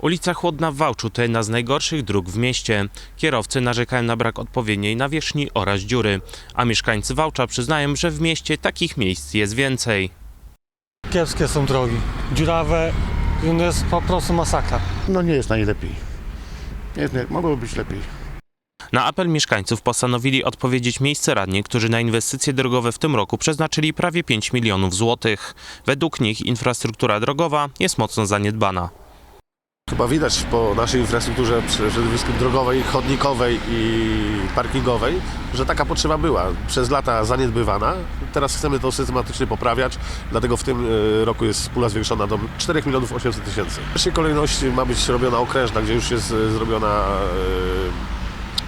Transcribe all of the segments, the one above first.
Ulica Chłodna w Wałczu to jedna z najgorszych dróg w mieście. Kierowcy narzekają na brak odpowiedniej nawierzchni oraz dziury, a mieszkańcy Wałcza przyznają, że w mieście takich miejsc jest więcej. Kiepskie są drogi, dziurawe i to jest po prostu masakra. No nie jest najlepiej. Nie, nie, mogłoby być lepiej. Na apel mieszkańców postanowili odpowiedzieć miejsce radni, którzy na inwestycje drogowe w tym roku przeznaczyli prawie 5 milionów złotych. Według nich infrastruktura drogowa jest mocno zaniedbana. Chyba widać po naszej infrastrukturze, przede wszystkim drogowej, chodnikowej i parkingowej, że taka potrzeba była. Przez lata zaniedbywana. Teraz chcemy to systematycznie poprawiać, dlatego w tym e, roku jest pula zwiększona do 4 milionów 800 tysięcy. W pierwszej kolejności ma być robiona okrężna, gdzie już jest e, zrobiona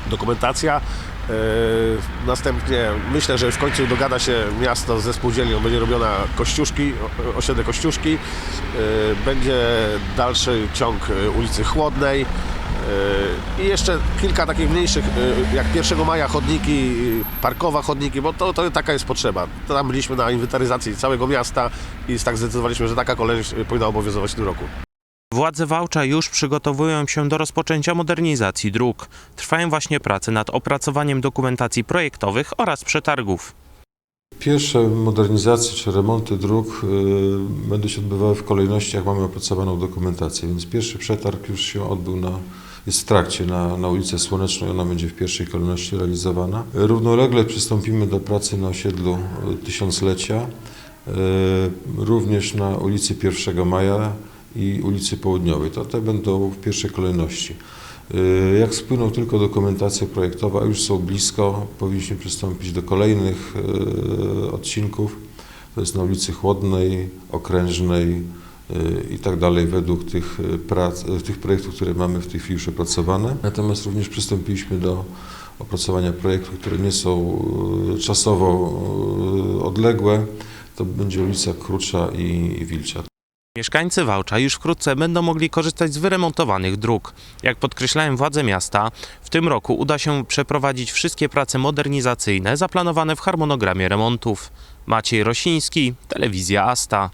e, dokumentacja. E, Następnie myślę, że w końcu dogada się miasto ze spółdzielnią, będzie robiona Kościuszki, osiedle Kościuszki, E, będzie dalszy ciąg e, ulicy Chłodnej i jeszcze kilka takich mniejszych, jak 1 maja chodniki, parkowa chodniki, bo to, to taka jest potrzeba. Tam byliśmy na inwentaryzacji całego miasta i tak zdecydowaliśmy, że taka kolej e, powinna obowiązywać w tym roku. Władze Wałcza już przygotowują się do rozpoczęcia modernizacji dróg. Trwają właśnie prace nad opracowaniem dokumentacji projektowych oraz przetargów. Pierwsze modernizacje czy remonty dróg y, będą się odbywały w kolejności, jak mamy opracowaną dokumentację. Więc pierwszy przetarg już się odbył na, jest w trakcie na, na ulicę Słoneczną i ona będzie w pierwszej kolejności realizowana. Równolegle przystąpimy do pracy na osiedlu y, Tysiąclecia, y, również na ulicy 1 Maja i ulicy Południowej. To te będą w pierwszej kolejności. Y, Jak spłyną tylko dokumentacje projektowa, już są blisko, powinniśmy przystąpić do kolejnych y, odcinków. To jest na ulicy Chłodnej, Okrężnej y, i tak dalej, według tych, prac, tych projektów, które mamy w tej chwili już opracowane. Natomiast również przystąpiliśmy do opracowania projektów, które nie są czasowo odległe. To będzie ulica Krucza i Wilcza. Mieszkańcy Wałcza już wkrótce będą mogli korzystać z wyremontowanych dróg. Jak podkreślają władze miasta, w tym roku uda się przeprowadzić wszystkie prace modernizacyjne zaplanowane w harmonogramie remontów. Maciej Rosiński, Telewizja Asta.